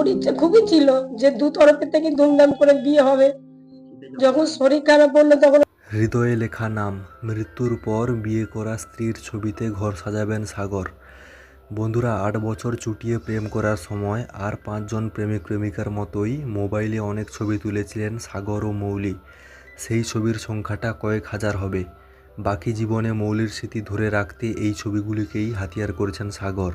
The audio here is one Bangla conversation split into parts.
ওর ইচ্ছে খুবই ছিল যে দু তরফের থেকে ধুমধাম করে বিয়ে হবে। যখন শরীর খারাপ বলল তখন হৃদয়ে লেখা নাম, মৃত্যুর পর বিয়ে করা স্ত্রীর ছবিতে ঘর সাজাবেন সাগর। বন্ধুরা, আট বছর চুটিয়ে প্রেম করার সময় আর পাঁচজন প্রেমিক প্রেমিকার মতোই মোবাইলে অনেক ছবি তুলেছিলেন সাগর ও মৌলি। সেই ছবির সংখ্যাটা কয়েক হাজার হবে। বাকি জীবনে মৌলির স্মৃতি ধরে রাখতে এই ছবিগুলিকেই হাতিয়ার করেছেন সাগর।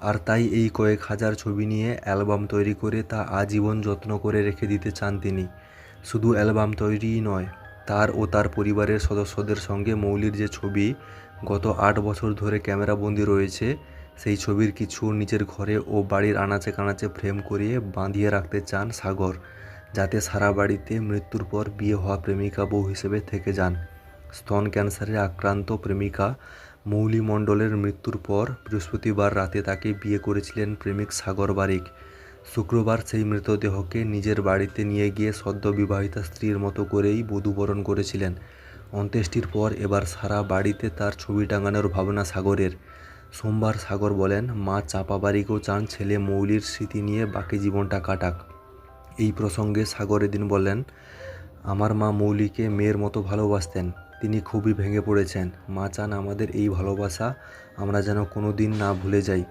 আর তাই এই কয়েক হাজার ছবি নিয়ে অ্যালবাম তৈরি করে তা আজীবন যত্ন করে রেখে দিতে চান তিনি। শুধু অ্যালবাম তৈরিই নয়, তার ও তার পরিবারের সদস্যদের সঙ্গে মৌলির যে ছবি, গত আট বছর ধরে ক্যামেরাবন্দি রয়েছে, সেই ছবির কিছু নিজের ঘরে ও বাড়ির আনাচে কানাচে ফ্রেম করিয়ে বাঁধিয়ে রাখতে চান সাগর, যাতে সারা বাড়িতে মৃত্যুর পর বিয়ে হওয়া প্রেমিকা বউ হিসেবে থেকে যান। স্তন ক্যান্সারে আক্রান্ত প্রেমিকা মৌলি মণ্ডলের মৃত্যুর পর বৃহস্পতিবার রাতে তাকে বিয়ে করেছিলেন প্রেমিক সাগর বারিক। শুক্রবার সেই মৃতদেহকে নিজের বাড়িতে নিয়ে গিয়ে সদ্য বিবাহিতা স্ত্রীর মতো করেই বধূবরণ করেছিলেন। অন্ত্যেষ্টির পর এবার সারা বাড়িতে তার ছবি টাঙানোর ভাবনা সাগরের। সোমবার সাগর বলেন, মা চাপা বারিকও চান, ছেলে মৌলির স্মৃতি নিয়ে বাকি জীবনটা কাটাক। এই প্রসঙ্গে সাগর এদিন বলেন, আমার মা মৌলিকে মেয়ের মতো ভালোবাসতেন। তিনি খুবই ভেঙে পড়েছেন। মা চান আমাদের এই ভালোবাসা আমরা যেন কোনো দিন না ভুলে যাই।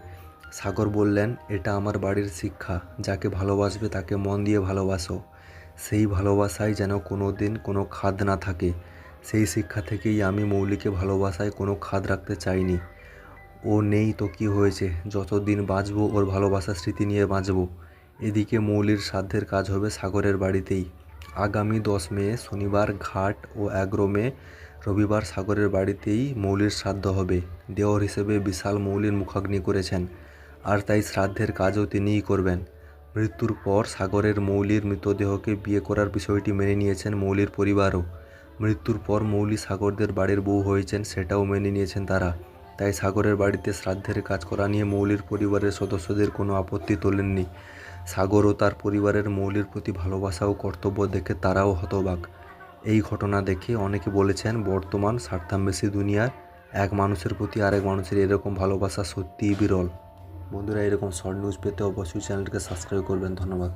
সাগর বললেন, এটা আমার বাড়ির শিক্ষা। যাকে ভালোবাসবে তাকে মন দিয়ে ভালোবাসো। সেই ভালোবাসায় যেন কোনো দিন কোনো খাদ না থাকে। সেই শিক্ষা থেকেই আমি মৌলিকে ভালোবাসায় কোনো খাদ রাখতে চাইনি। ও নেই তো কি হয়েছে? যতদিন বাঁচবো ওর ভালোবাসার স্মৃতি নিয়ে বাঁচবো। এদিকে মৌলির সাধ্যের কাজ হবে সাগরের বাড়িতেই। আগামী দশ মে, শনিবার ঘাট ও এগারো মে, রবিবার সাগরের বাড়িতেই মৌলির শ্রাদ্ধ হবে। দেওর হিসেবে বিশাল মৌলির মুখাগ্নি করেছেন। আর তাই শ্রাদ্ধের কাজও তিনিই করবেন। মৃত্যুর পর সাগরের মৌলির মৃতদেহকে বিয়ে করার বিষয়টি মেনে নিয়েছেন মৌলির পরিবারও। মৃত্যুর পর মৌলি সাগরদের বাড়ির বউ হয়েছেন সেটাও মেনে নিয়েছেন তারা। তাই সাগরের বাড়িতে শ্রাদ্ধের কাজ করা নিয়ে মৌলির পরিবারের সদস্যদের কোনো আপত্তি তোলেননি। সাগর ও তার পরিবারের মৌলির প্রতি ভালোবাসা ও কর্তব্য দেখে তারাও হতবাক। এই ঘটনা দেখে অনেকে বলেছেন, বর্তমান স্বার্থান্বেষী দুনিয়ার এক মানুষের প্রতি আরেক মানুষের এরকম ভালোবাসা সত্যিই বিরল। বন্ধুরা, এরকম শর্ট নিউজ পেতে অবশ্যই চ্যানেলটিকে সাবস্ক্রাইব করবেন। ধন্যবাদ।